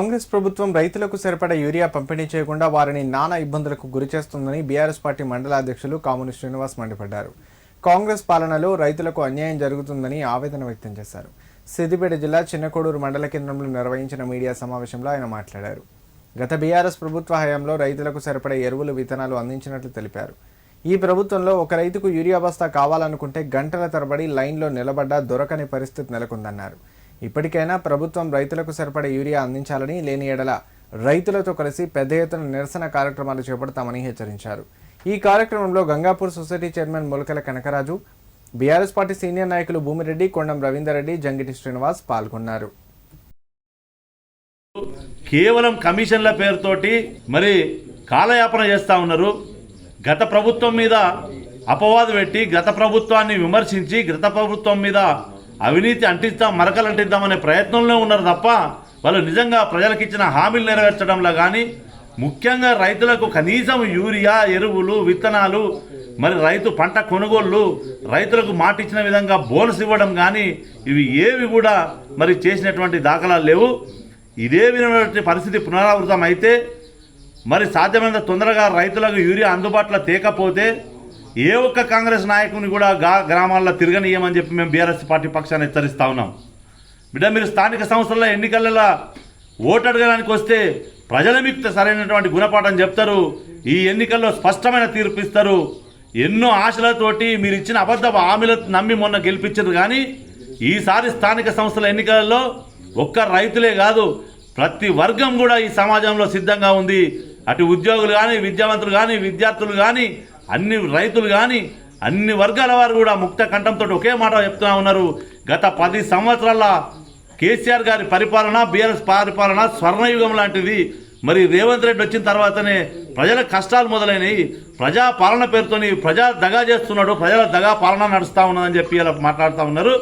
కాంగ్రెస్ ప్రభుత్వం రైతులకు సరిపడ యూరియా పంపిణీ చేయకుండా వారిని నానా ఇబ్బందులకు గురి చేస్తుందని బీఆర్ఎస్ పార్టీ మండల అధ్యక్షులు కాముని శ్రీనివాస్ మండిపడ్డారు. కాంగ్రెస్ పాలనలో రైతులకు అన్యాయం జరుగుతుందని ఆవేదన వ్యక్తం చేశారు. సిద్దిపేట జిల్లా చిన్నకోడూరు మండల కేంద్రంలో నిర్వహించిన మీడియా సమావేశంలో ఆయన మాట్లాడారు. గత బీఆర్ఎస్ ప్రభుత్వ హయాంలో రైతులకు సరిపడే ఎరువులు విత్తనాలు అందించినట్లు తెలిపారు. ఈ ప్రభుత్వంలో ఒక రైతుకు యూరియా బస్తా కావాలనుకుంటే గంటల తరబడి లైన్లో నిలబడ్డా దొరకని పరిస్థితి నెలకొందన్నారు. ఇప్పటికైనా ప్రభుత్వం రైతులకు సరిపడే యూరియా అందించాలని లేని ఎడల రైతులతో కలిసి పెద్ద ఎత్తున నిరసన కార్యక్రమాలు చేపడతామని హెచ్చరించారు. ఈ కార్యక్రమంలో గంగాపూర్ సొసైటీ చైర్మన్ మొలకల కనకరాజు బీఆర్ఎస్ పార్టీ సీనియర్ నాయకులు భూమిరెడ్డి కొండం రవీందర్రెడ్డి జంగిటి శ్రీనివాస్ పాల్గొన్నారు. కేవలం కమిషన్ల పేరుతోటి మరి కాలయాపన చేస్తూ ఉన్నారు. గత ప్రభుత్వం మీద అపవాదు పెట్టి గత ప్రభుత్వాన్ని విమర్శించి గత ప్రభుత్వం మీద అవినీతి అంటిస్తాం మరకలు అంటిద్దామనే ప్రయత్నంలో ఉన్నారు తప్ప వాళ్ళు నిజంగా ప్రజలకు ఇచ్చిన హామీలు నెరవేర్చడంలో కానీ ముఖ్యంగా రైతులకు కనీసం యూరియా ఎరువులు విత్తనాలు మరి రైతు పంట కొనుగోళ్ళు రైతులకు మాట ఇచ్చిన విధంగా బోనస్ ఇవ్వడం కానీ ఇవి ఏవి కూడా మరి చేసినటువంటి దాఖలాలు లేవు. ఇదే విధమైనటువంటి పరిస్థితి పునరావృతం అయితే మరి సాధ్యమైనంత తొందరగా రైతులకు యూరియా అందుబాటులో తేకపోతే ఏ ఒక్క కాంగ్రెస్ నాయకుని కూడా గా గ్రామాల్లో తిరగనీయమని చెప్పి మేము బీఆర్ఎస్ పార్టీ పక్షాన్ని హెచ్చరిస్తూ ఉన్నాం. బిడ్డ మీరు స్థానిక సంస్థల ఎన్నికలలో ఓటు అడగడానికి వస్తే ప్రజల మీకు సరైనటువంటి గుణపాఠం చెప్తారు. ఈ ఎన్నికల్లో స్పష్టమైన తీర్పు ఇస్తారు. ఎన్నో ఆశలతోటి మీరు ఇచ్చిన అబద్ధ హామీల నమ్మి మొన్న గెలిపించారు. కానీ ఈసారి స్థానిక సంస్థల ఎన్నికలలో ఒక్క రైతులే కాదు ప్రతి వర్గం కూడా ఈ సమాజంలో సిద్ధంగా ఉంది. అటు ఉద్యోగులు కానీ విద్యావంతులు కానీ విద్యార్థులు కానీ అన్ని రైతులు కానీ అన్ని వర్గాల వారు కూడా ముక్త కంఠంతో ఒకే మాట చెప్తున్నా ఉన్నారు. గత పది సంవత్సరాల కేసీఆర్ గారి పరిపాలన బీఆర్ఎస్ పరిపాలన స్వర్ణయుగం లాంటిది. మరి రేవంత్ రెడ్డి వచ్చిన తర్వాతనే ప్రజల కష్టాలు మొదలైనవి ప్రజా పాలన పేరుతోని ప్రజా దగా చేస్తున్నాడు ప్రజల దగా పాలన నడుస్తూ ఉన్నదని చెప్పి ఇలా మాట్లాడుతూ ఉన్నారు.